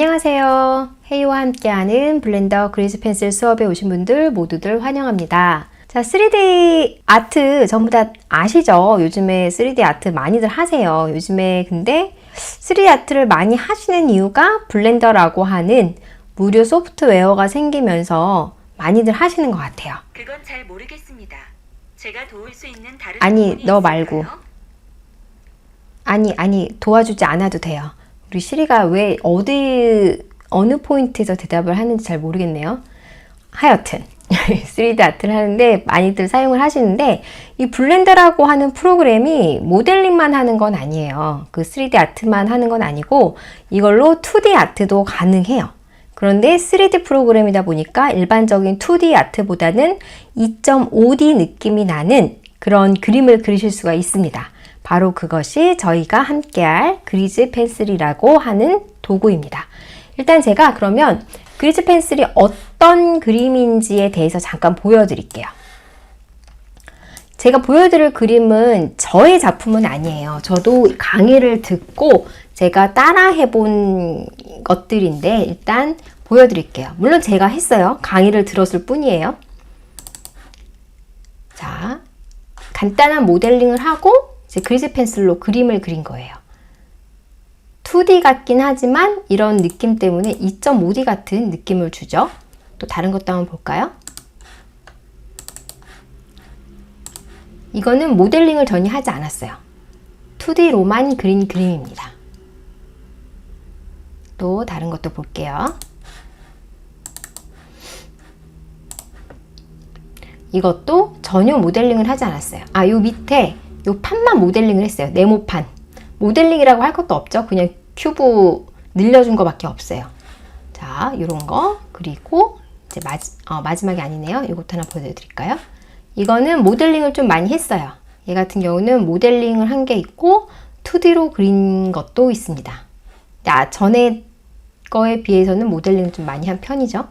안녕하세요. 헤이와 함께하는 블렌더 그리즈 펜슬 수업에 오신 분들 모두들 환영합니다. 자, 3D 아트 전부 다 아시죠? 요즘에 3D 아트 많이들 하세요. 요즘에 근데 3D 아트를 많이 하시는 이유가 블렌더라고 하는 무료 소프트웨어가 생기면서 많이들 하시는 것 같아요. 그건 잘 모르겠습니다. 제가 도울 수 있는 다른 아니, 너 말고. 아니, 아니, 도와주지 않아도 돼요. 우리 시리가 왜 어디, 어느 포인트에서 대답을 하는지 잘 모르겠네요. 하여튼, 3D 아트를 하는데 많이들 사용을 하시는데, 이 블렌더라고 하는 프로그램이 모델링만 하는 건 아니에요. 그 3D 아트만 하는 건 아니고, 이걸로 2D 아트도 가능해요. 그런데 3D 프로그램이다 보니까 일반적인 2D 아트보다는 2.5D 느낌이 나는 그런 그림을 그리실 수가 있습니다. 바로 그것이 저희가 함께할 그리즈 펜슬이라고 하는 도구입니다. 일단 제가 그러면 그리즈 펜슬이 어떤 그림인지에 대해서 잠깐 보여드릴게요. 제가 보여드릴 그림은 저의 작품은 아니에요. 저도 강의를 듣고 제가 따라 해 본 것들인데 일단 보여드릴게요. 물론 제가 했어요. 강의를 들었을 뿐이에요. 자, 간단한 모델링을 하고 이제 그리즈 펜슬로 그림을 그린 거예요. 2D 같긴 하지만 이런 느낌 때문에 2.5D 같은 느낌을 주죠. 또 다른 것도 한번 볼까요? 이거는 모델링을 전혀 하지 않았어요. 2D로만 그린 그림입니다. 또 다른 것도 볼게요. 이것도 전혀 모델링을 하지 않았어요. 아, 요 밑에 요 판만 모델링을 했어요. 네모판. 모델링이라고 할 것도 없죠. 그냥 큐브 늘려준 거밖에 없어요. 자, 요런 거. 그리고 이제 마지, 어, 마지막이 아니네요. 이것도 하나 보여드릴까요? 이거는 모델링을 좀 많이 했어요. 얘 같은 경우는 모델링을 한 게 있고 2D로 그린 것도 있습니다. 아, 전에 거에 비해서는 모델링을 좀 많이 한 편이죠.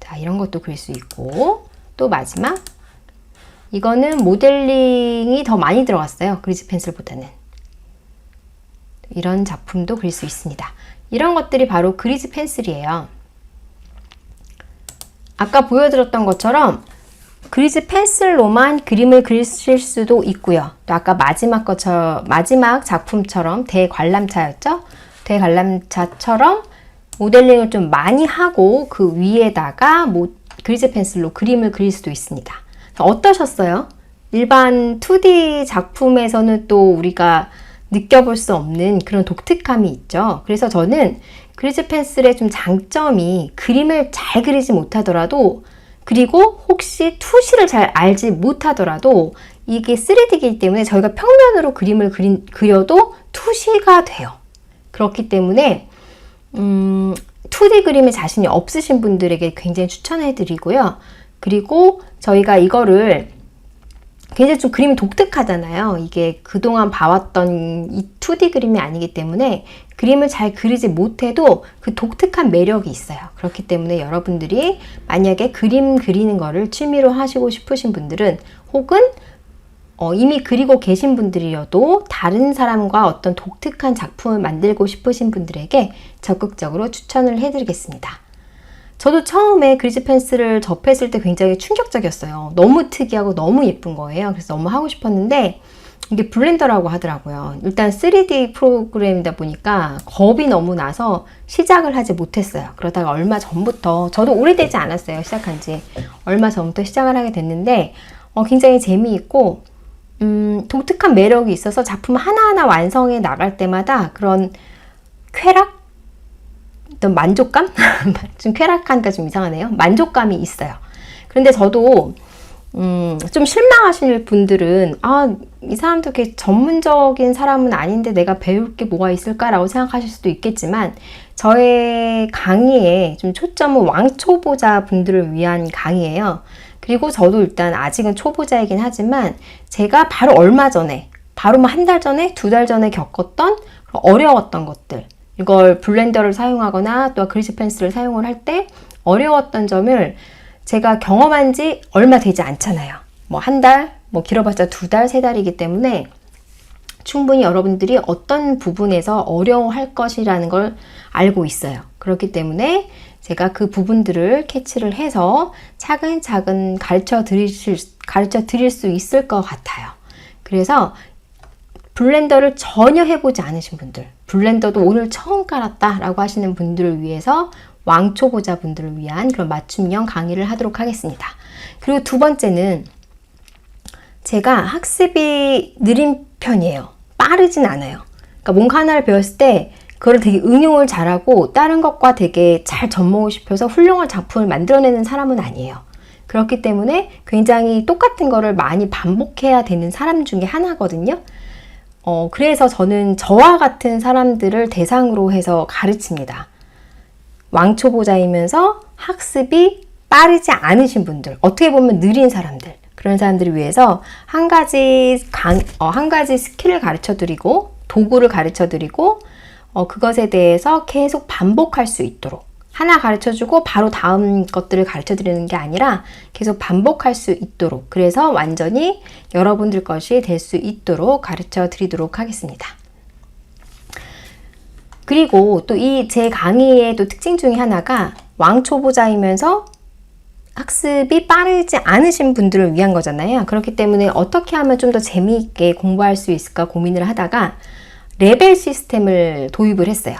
자, 이런 것도 그릴 수 있고 또 마지막 이거는 모델링이 더 많이 들어갔어요. 그리즈 펜슬보다는. 이런 작품도 그릴 수 있습니다. 이런 것들이 바로 그리즈 펜슬이에요. 아까 보여드렸던 것처럼 그리즈 펜슬로만 그림을 그리실 수도 있고요. 또 아까 마지막 것처럼 마지막 작품처럼 대관람차였죠? 대관람차처럼 모델링을 좀 많이 하고 그 위에다가 뭐 그리즈 펜슬로 그림을 그릴 수도 있습니다. 어떠셨어요? 일반 2D 작품에서는 또 우리가 느껴볼 수 없는 그런 독특함이 있죠. 그래서 저는 그리즈 펜슬의 좀 장점이 그림을 잘 그리지 못하더라도 그리고 혹시 투시를 잘 알지 못하더라도 이게 3D이기 때문에 저희가 평면으로 그림을 그린, 그려도 투시가 돼요. 그렇기 때문에 음, 2D 그림에 자신이 없으신 분들에게 굉장히 추천해 드리고요. 그리고 저희가 이거를 굉장히 좀 그림이 독특하잖아요. 이게 그동안 봐왔던 이 2D 그림이 아니기 때문에 그림을 잘 그리지 못해도 그 독특한 매력이 있어요. 그렇기 때문에 여러분들이 만약에 그림 그리는 거를 취미로 하시고 싶으신 분들은 혹은 어, 이미 그리고 계신 분들이어도 다른 사람과 어떤 독특한 작품을 만들고 싶으신 분들에게 적극적으로 추천을 해드리겠습니다. 저도 처음에 그리즈 펜슬을 접했을 때 굉장히 충격적이었어요. 너무 특이하고 너무 예쁜 거예요. 그래서 너무 하고 싶었는데 이게 블렌더라고 하더라고요. 일단 3D 프로그램이다 보니까 겁이 너무 나서 시작을 하지 못했어요. 그러다가 얼마 전부터 저도 오래되지 않았어요. 시작한 지 얼마 전부터 시작을 하게 됐는데 어, 굉장히 재미있고 음, 독특한 매력이 있어서 작품 하나하나 완성해 나갈 때마다 그런 쾌락? 어떤 만족감? 좀 쾌락하니까 좀 이상하네요. 만족감이 있어요. 그런데 저도 음, 좀 실망하실 분들은 아, 이 사람도 이렇게 전문적인 사람은 아닌데 내가 배울 게 뭐가 있을까라고 생각하실 수도 있겠지만 저의 강의에 좀 초점은 왕초보자 분들을 위한 강의예요. 그리고 저도 일단 아직은 초보자이긴 하지만 제가 바로 얼마 전에, 바로 한 달 전에, 두 달 전에 겪었던 어려웠던 것들, 이걸 블렌더를 사용하거나 또 그리즈 펜슬을 사용을 할 때 어려웠던 점을 제가 경험한 지 얼마 되지 않잖아요. 뭐 한 달, 뭐 길어봤자 두 달, 세 달이기 때문에 충분히 여러분들이 어떤 부분에서 어려워할 것이라는 걸 알고 있어요. 그렇기 때문에 제가 그 부분들을 캐치를 해서 차근차근 가르쳐 드리실, 가르쳐 드릴 수 있을 것 같아요. 그래서 블렌더를 전혀 해보지 않으신 분들, 블렌더도 오늘 처음 깔았다 라고 하시는 분들을 위해서 왕초보자 분들을 위한 그런 맞춤형 강의를 하도록 하겠습니다. 그리고 두 번째는 제가 학습이 느린 편이에요. 빠르진 않아요. 그러니까 뭔가 하나를 배웠을 때 그걸 되게 응용을 잘하고 다른 것과 되게 잘 접목을 시켜서 훌륭한 작품을 만들어내는 사람은 아니에요. 그렇기 때문에 굉장히 똑같은 거를 많이 반복해야 되는 사람 중에 하나거든요. 어, 그래서 저는 저와 같은 사람들을 대상으로 해서 가르칩니다. 왕초보자이면서 학습이 빠르지 않으신 분들, 어떻게 보면 느린 사람들, 그런 사람들을 위해서 한 가지 강, 어, 한 가지 스킬을 가르쳐 드리고, 도구를 가르쳐 드리고, 어, 그것에 대해서 계속 반복할 수 있도록. 하나 가르쳐 주고 바로 다음 것들을 가르쳐 드리는 게 아니라 계속 반복할 수 있도록. 그래서 완전히 여러분들 것이 될 수 있도록 가르쳐 드리도록 하겠습니다. 그리고 또 이 제 강의의 또 특징 중에 하나가 왕초보자이면서 학습이 빠르지 않으신 분들을 위한 거잖아요. 그렇기 때문에 어떻게 하면 좀 더 재미있게 공부할 수 있을까 고민을 하다가 레벨 시스템을 도입을 했어요.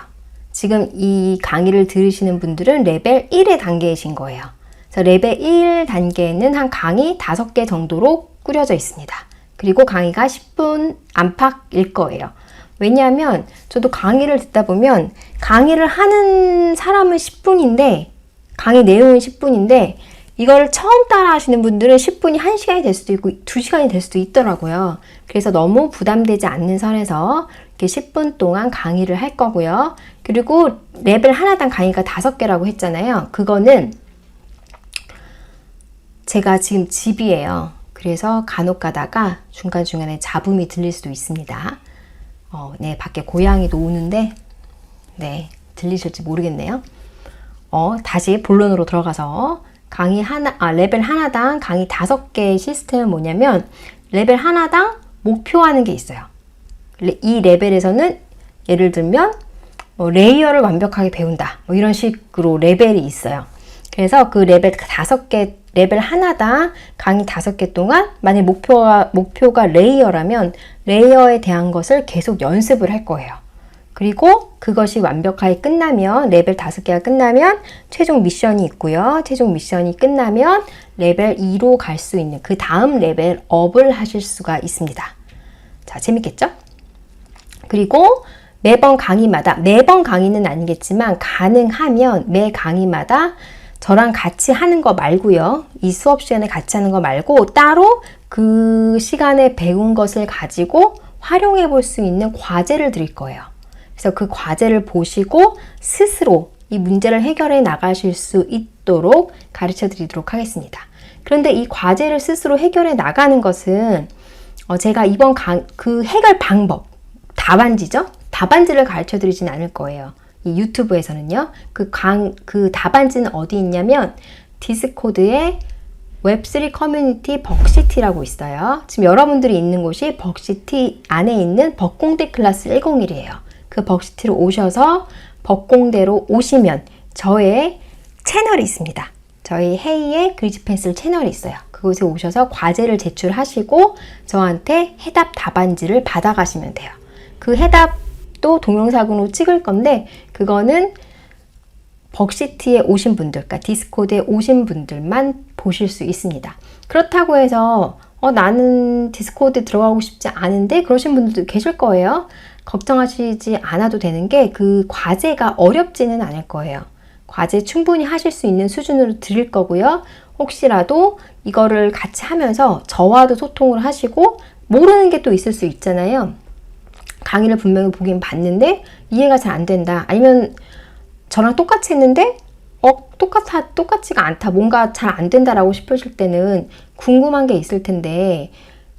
지금 이 강의를 들으시는 분들은 레벨 1의 단계이신 거예요. 그래서 레벨 1 단계는 한 강의 5개 정도로 꾸려져 있습니다. 그리고 강의가 10분 안팎일 거예요. 왜냐하면 저도 강의를 듣다 보면 강의를 하는 사람은 10분인데 강의 내용은 10분인데 이걸 처음 따라 하시는 분들은 10분이 1시간이 될 수도 있고 2시간이 될 수도 있더라고요. 그래서 너무 부담되지 않는 선에서 이렇게 10분 동안 강의를 할 거고요. 그리고 레벨 하나당 강의가 5개라고 했잖아요. 그거는 제가 지금 집이에요. 그래서 간혹 가다가 중간중간에 잡음이 들릴 수도 있습니다. 어, 네, 밖에 고양이도 우는데, 네, 들리실지 모르겠네요. 어, 다시 본론으로 들어가서 강의 하나, 아, 레벨 하나당 강의 다섯 개의 시스템은 뭐냐면, 레벨 하나당 목표하는 게 있어요. 레- 이 레벨에서는 예를 들면, 뭐 레이어를 완벽하게 배운다. 뭐 이런 식으로 레벨이 있어요. 그래서 그 레벨 다섯 개, 레벨 하나당 강의 다섯 개 동안 만약 목표가, 목표가 레이어라면 레이어에 대한 것을 계속 연습을 할 거예요. 그리고 그것이 완벽하게 끝나면 레벨 다섯 개가 끝나면 최종 미션이 있고요. 최종 미션이 끝나면 레벨 2로 갈 수 있는 그 다음 레벨 업을 하실 수가 있습니다. 자, 재밌겠죠? 그리고 매번 강의마다 매번 강의는 아니겠지만 가능하면 매 강의마다 저랑 같이 하는 거 말고요. 이 수업 시간에 같이 하는 거 말고 따로 그 시간에 배운 것을 가지고 활용해 볼 수 있는 과제를 드릴 거예요. 그래서 그 과제를 보시고 스스로 이 문제를 해결해 나가실 수 있도록 가르쳐 드리도록 하겠습니다. 그런데 이 과제를 스스로 해결해 나가는 것은 어, 제가 이번 강, 그 해결 방법, 답안지죠? 답안지를 가르쳐 드리진 않을 거예요. 이 유튜브에서는요. 그 강, 그 답안지는 어디 있냐면 디스코드에 웹3 커뮤니티 벅시티라고 있어요. 지금 여러분들이 있는 곳이 벅시티 안에 있는 벅공대 클래스 101이에요. 그 벅시티로 오셔서 벅공대로 오시면 저의 채널이 있습니다. 저희 헤이의 그리즈 펜슬 채널이 있어요. 그곳에 오셔서 과제를 제출하시고 저한테 해답 답안지를 받아가시면 돼요. 그 해답도 동영상으로 찍을 건데 그거는 벅시티에 오신 분들, 그러니까 디스코드에 오신 분들만 보실 수 있습니다. 그렇다고 해서 어, 나는 디스코드에 들어가고 싶지 않은데 그러신 분들도 계실 거예요. 걱정하시지 않아도 되는 게 그 과제가 어렵지는 않을 거예요. 과제 충분히 하실 수 있는 수준으로 드릴 거고요. 혹시라도 이거를 같이 하면서 저와도 소통을 하시고 모르는 게 또 있을 수 있잖아요. 강의를 분명히 보긴 봤는데 이해가 잘 안 된다. 아니면 저랑 똑같이 했는데 어 똑같아 똑같지가 않다. 뭔가 잘 안 된다라고 싶으실 때는 궁금한 게 있을 텐데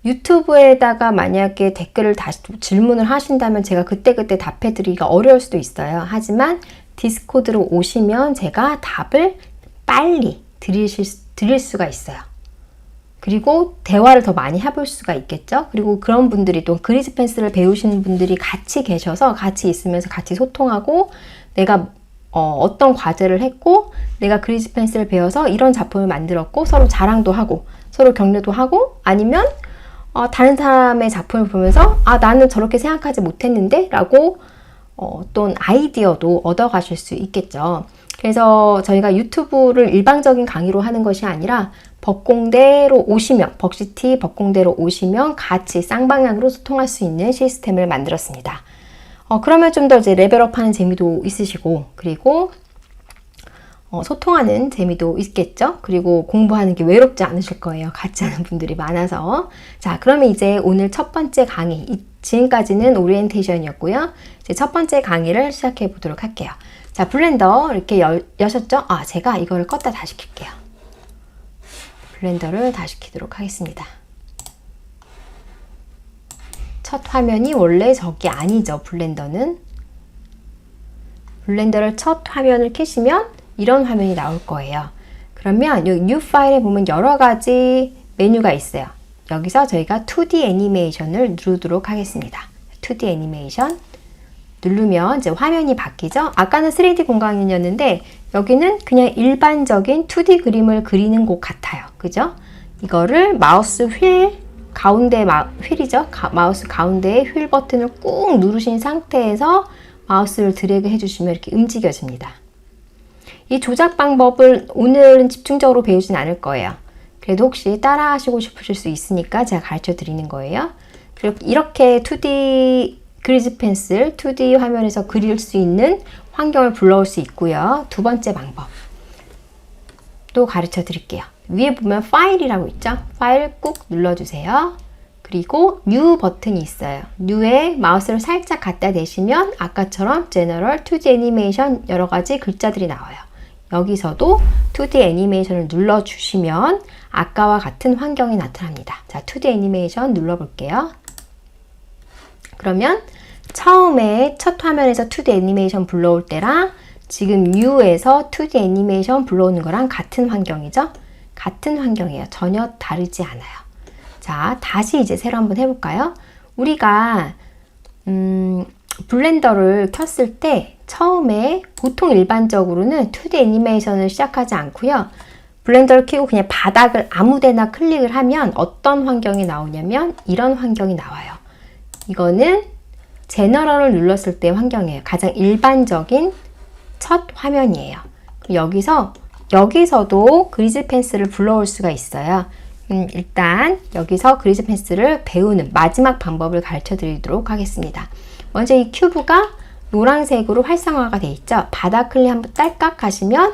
유튜브에다가 만약에 댓글을 다시 질문을 하신다면 제가 그때그때 답해 드리기가 어려울 수도 있어요. 하지만 디스코드로 오시면 제가 답을 빨리 드리실, 수- 드릴 수가 있어요. 그리고 대화를 더 많이 해볼 수가 있겠죠. 그리고 그런 분들이 또 그리즈 펜슬을 배우시는 분들이 같이 계셔서 같이 있으면서 같이 소통하고 내가 어, 떤 과제를 했고 내가 그리즈 펜슬을 배워서 이런 작품을 만들었고 서로 자랑도 하고 서로 격려도 하고 아니면 어, 다른 사람의 작품을 보면서 아 나는 저렇게 생각하지 못했는데 라고 어, 어떤 아이디어도 얻어가실 수 있겠죠. 그래서 저희가 유튜브를 일방적인 강의로 하는 것이 아니라 법공대로 오시면 벅시티 법공대로 오시면 같이 쌍방향으로 소통할 수 있는 시스템을 만들었습니다. 어, 그러면 좀 더 이제 레벨업하는 재미도 있으시고 그리고 어, 소통하는 재미도 있겠죠. 그리고 공부하는 게 외롭지 않으실 거예요. 같이 하는 분들이 많아서. 자, 그러면 이제 오늘 첫 번째 강의, 이- 지금까지는 오리엔테이션이었고요. 이제 첫 번째 강의를 시작해 보도록 할게요. 자, 블렌더 이렇게 여, 여셨죠? 아, 제가 이거를 껐다 다시 킬게요. 블렌더를 다시 키도록 하겠습니다. 첫 화면이 원래 저게 아니죠, 블렌더는. 블렌더를 첫 화면을 켜시면 이런 화면이 나올 거예요. 그러면 여기 new 파일에 보면 여러 가지 메뉴가 있어요. 여기서 저희가 2D 애니메이션을 누르도록 하겠습니다. 2D 애니메이션 누르면 이제 화면이 바뀌죠. 아까는 3D 공간이었는데 여기는 그냥 일반적인 2D 그림을 그리는 곳 같아요. 그죠? 이거를 마우스 휠 가운데 마, 휠이죠. 가- 마우스 가운데에 휠 버튼을 꾹 누르신 상태에서 마우스를 드래그 해주시면 이렇게 움직여집니다. 이 조작 방법을 오늘은 집중적으로 배우진 않을 거예요. 그래도 혹시 따라 하시고 싶으실 수 있으니까 제가 가르쳐 드리는 거예요. 그리고 이렇게 2D 그리즈 펜슬 2D 화면에서 그릴 수 있는 환경을 불러올 수 있고요. 두 번째 방법. 또 가르쳐 드릴게요. 위에 보면 파일이라고 있죠? 파일 꾹 눌러주세요. 그리고 New 버튼이 있어요. New에 마우스를 살짝 갖다 대시면 아까처럼 General, 2D 애니메이션 여러 가지 글자들이 나와요. 여기서도 2D 애니메이션을 눌러주시면 아까와 같은 환경이 나타납니다. 자, 2D 애니메이션 눌러볼게요. 그러면 처음에 첫 화면에서 2D 애니메이션 불러올 때랑 지금 New에서 2D 애니메이션 불러오는 거랑 같은 환경이죠? 같은 환경이에요. 전혀 다르지 않아요. 자, 다시 이제 새로 한번 해볼까요? 우리가 음, 블렌더를 켰을 때 처음에 보통 일반적으로는 2D 애니메이션을 시작하지 않고요. 블렌더를 켜고 그냥 바닥을 아무데나 클릭을 하면 어떤 환경이 나오냐면 이런 환경이 나와요. 이거는 제너럴을 눌렀을 때 환경이에요. 가장 일반적인 첫 화면이에요. 여기서 여기서도 그리즈 펜슬을 불러올 수가 있어요. 음, 일단 여기서 그리즈 펜슬을 배우는 마지막 방법을 가르쳐 드리도록 하겠습니다. 먼저 이 큐브가 노란색으로 활성화가 돼 있죠. 바닥 클릭 한번 딸깍 하시면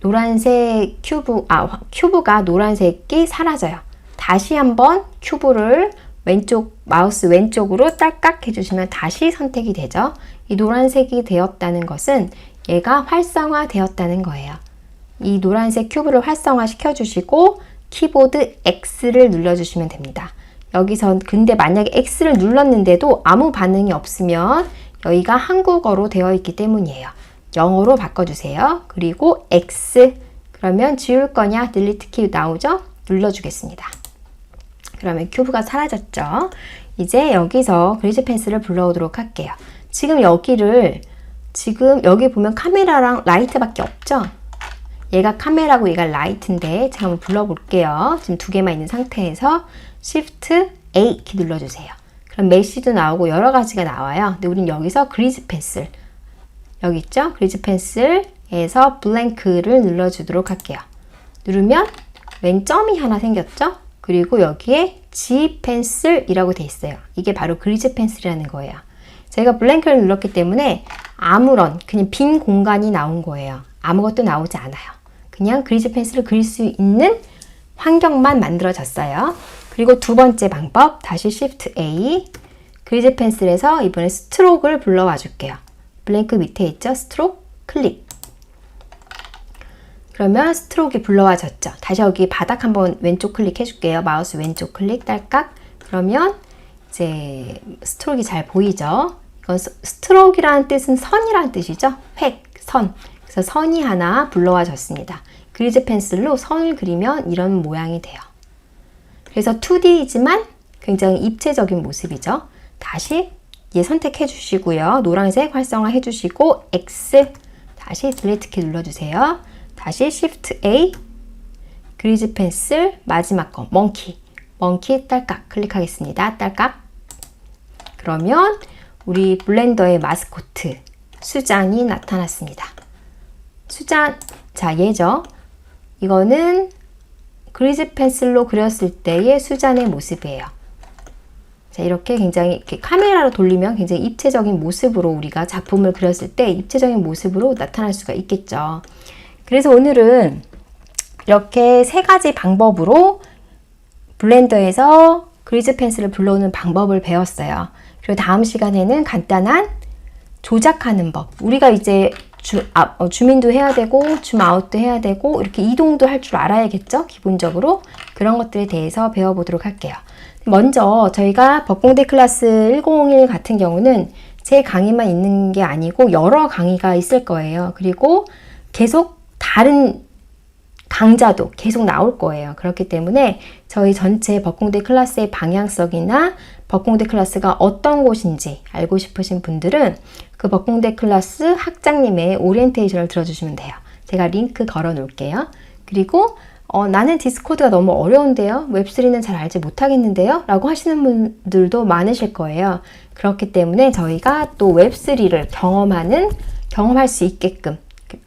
노란색 큐브, 아, 화- 큐브가 노란색이 사라져요. 다시 한번 큐브를 왼쪽, 마우스 왼쪽으로 딸깍 해주시면 다시 선택이 되죠. 이 노란색이 되었다는 것은 얘가 활성화 되었다는 거예요. 이 노란색 큐브를 활성화 시켜주시고 키보드 X를 눌러주시면 됩니다. 여기선 근데 만약에 X를 눌렀는데도 아무 반응이 없으면 여기가 한국어로 되어 있기 때문이에요. 영어로 바꿔주세요. 그리고 X 그러면 지울 거냐 딜리트 키 나오죠? 눌러주겠습니다. 그러면 큐브가 사라졌죠. 이제 여기서 그리즈 펜슬을 불러오도록 할게요. 지금 여기를 지금 여기 보면 카메라랑 라이트밖에 없죠? 얘가 카메라고 얘가 라이트인데 제가 한번 불러볼게요. 지금 두 개만 있는 상태에서 Shift A 키 눌러주세요. 그럼 메시도 나오고 여러 가지가 나와요. 근데 우린 여기서 그리즈 펜슬 여기 있죠? 그리즈 펜슬에서 블랭크를 눌러주도록 할게요. 누르면 왼 점이 하나 생겼죠? 그리고 여기에 G 펜슬이라고 돼 있어요. 이게 바로 그리즈 펜슬이라는 거예요. 제가 블랭크를 눌렀기 때문에 아무런 그냥 빈 공간이 나온 거예요. 아무것도 나오지 않아요. 그냥 그리즈 펜슬을 그릴 수 있는 환경만 만들어졌어요. 그리고 두 번째 방법 다시 Shift A 그리즈 펜슬에서 이번에 스트로크를 불러와 줄게요. 블랭크 밑에 있죠? 스트로크 클릭. 그러면 스트로크가 불러와졌죠. 다시 여기 바닥 한번 왼쪽 클릭해 줄게요. 마우스 왼쪽 클릭 딸깍. 그러면 이제 스트로크가 잘 보이죠? 이건 스- 스트로크라는 뜻은 선이라는 뜻이죠. 획, 선. 그래서 선이 하나 불러와졌습니다. 그리즈 펜슬로 선을 그리면 이런 모양이 돼요. 그래서 2D이지만 굉장히 입체적인 모습이죠. 다시 얘 선택해 주시고요. 노란색 활성화 해 주시고 X 다시 딜레이트 키 눌러주세요. 다시 Shift A 그리즈 펜슬 마지막 거 멍키 멍키 딸깍 클릭하겠습니다. 딸깍 그러면 우리 블렌더의 마스코트 수잔이 나타났습니다. 수잔 자 얘죠. 이거는 그리즈 펜슬로 그렸을 때의 수잔의 모습이에요. 자, 이렇게 굉장히 이렇게 카메라로 돌리면 굉장히 입체적인 모습으로 우리가 작품을 그렸을 때 입체적인 모습으로 나타날 수가 있겠죠. 그래서 오늘은 이렇게 세 가지 방법으로 블렌더에서 그리즈 펜슬을 불러오는 방법을 배웠어요. 그리고 다음 시간에는 간단한 조작하는 법. 우리가 이제 주, 아, 어, 주민도 해야 되고, 줌아웃도 해야 되고, 이렇게 이동도 할 줄 알아야겠죠? 기본적으로. 그런 것들에 대해서 배워보도록 할게요. 먼저 저희가 벚공대 클래스 101 같은 경우는 제 강의만 있는 게 아니고 여러 강의가 있을 거예요. 그리고 계속 다른 강좌도 계속 나올 거예요. 그렇기 때문에 저희 전체 벚공대 클래스의 방향성이나 벚공대 클래스가 어떤 곳인지 알고 싶으신 분들은 그 벚공대 클래스 학장님의 오리엔테이션을 들어주시면 돼요. 제가 링크 걸어 놓을게요. 그리고 어, 나는 디스코드가 너무 어려운데요. 웹3는 잘 알지 못하겠는데요. 라고 하시는 분들도 많으실 거예요. 그렇기 때문에 저희가 또 웹3를 경험하는, 경험할 수 있게끔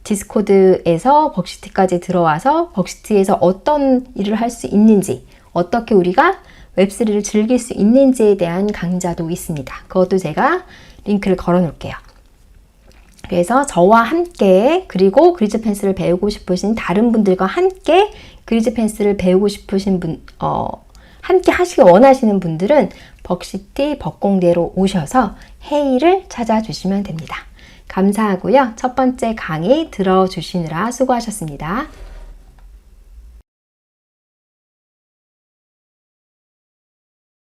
디스코드에서 벅시티까지 들어와서 벅시티에서 어떤 일을 할 수 있는지, 어떻게 우리가 웹3를 즐길 수 있는지에 대한 강좌도 있습니다. 그것도 제가 링크를 걸어 놓을게요. 그래서 저와 함께 그리고 그리즈 펜슬을 배우고 싶으신 다른 분들과 함께 그리즈 펜슬을 배우고 싶으신 분, 어, 함께 하시기 원하시는 분들은 벅시티 벅공대로 오셔서 회의를 찾아주시면 됩니다. 감사하고요. 첫 번째 강의 들어주시느라 수고하셨습니다.